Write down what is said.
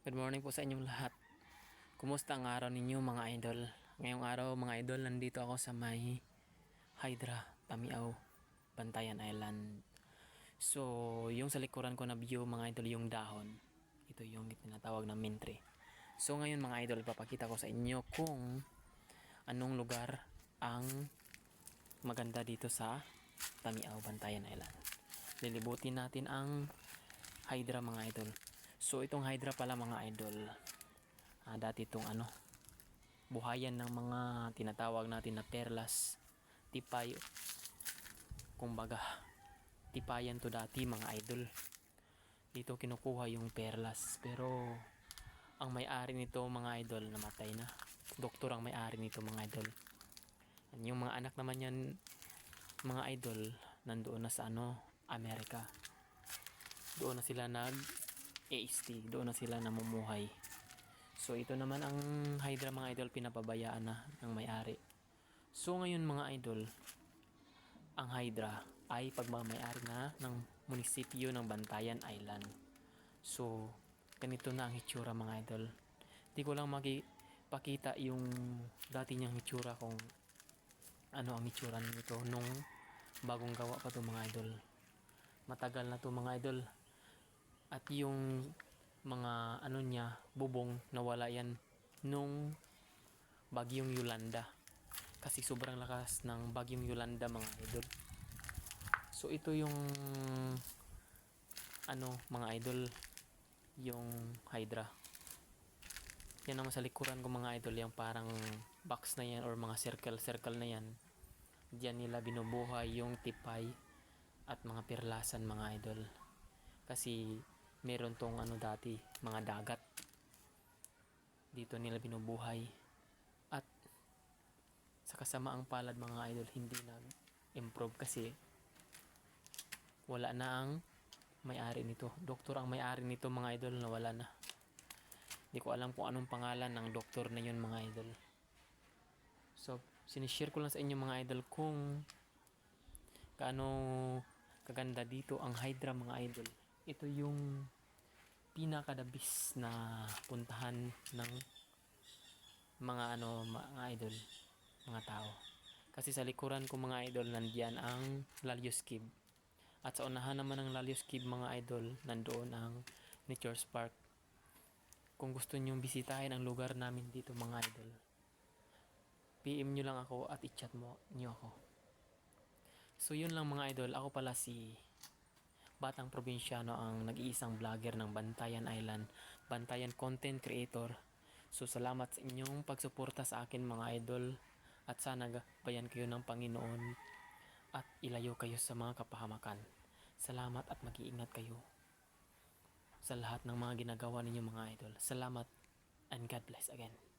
Good morning po sa inyong lahat. Kumusta ang araw ninyo mga idol? Ngayong araw mga idol, nandito ako sa may Hydra, Tamiaw, Bantayan Island. So, yung sa likuran ko na view mga idol, yung dahon. Ito yung tinatawag na mint tree. So ngayon mga idol, papakita ko sa inyo kung anong lugar ang maganda dito sa Tamiaw, Bantayan Island. Lilibutin natin ang Hydra mga idol. So itong Hydra pala mga idol. Ah, dati itong ano, buhayan ng mga tinatawag natin na perlas, tipay, kumbaga, tipayan to dati mga idol. Dito kinukuha yung perlas. Pero ang may-ari nito mga idol namatay na. Doktor ang may-ari nito mga idol. Yung mga anak naman yan, mga idol, nandoon na sa ano, Amerika. Doon na sila nag AST, doon na sila namumuhay. So ito naman ang Hydra mga idol pinapabayaan na ng may-ari. So ngayon mga idol, ang Hydra ay pagmamayari na ng munisipyo ng Bantayan Island. So ganito na ang hitsura mga idol. Di ko lang makipakita yung dati niyang hitsura kung ano ang hitsura nito nung bagong gawa pa to mga idol. Matagal na to mga idol. At yung mga ano niya, bubong, nawala yan nung bagyong Yolanda. Kasi sobrang lakas ng bagyong Yolanda mga idol. So ito yung ano mga idol yung Hydra. Yan naman sa likuran ko mga idol yung parang box na yan or mga circle circle na yan. Diyan nila binubuhay yung tipay at mga perlasan mga idol. Kasi meron tong ano dati, mga dagat. Dito nila binubuhay. At sa kasamaang palad mga idol, hindi nag-improve kasi wala na ang may-ari nito. Doktor ang may-ari nito mga idol na wala na. Hindi ko alam kung anong pangalan ng doktor na yun mga idol. So, sinishare ko lang sa inyo mga idol kung kaano kaganda dito ang Hydra mga idol. Ito yung pinakadabis na puntahan ng mga ano mga idol, mga tao. Kasi sa likuran ko mga idol nandiyan ang Lalios Cave. At sa unahan naman ng Lalios Cave mga idol, nandoon ang Nature's Park. Kung gusto nyong bisitahin ang lugar namin dito mga idol, PM nyo lang ako at i-chat mo nyo ako. So yun lang mga idol, ako pala si Batang Probinsyano ang nag-iisang vlogger ng Bantayan Island, Bantayan Content Creator. So salamat sa inyong pagsuporta sa akin mga idol at sana bayan kayo ng Panginoon at ilayo kayo sa mga kapahamakan. Salamat at mag-iingat kayo sa lahat ng mga ginagawa ninyo mga idol. Salamat and God bless again.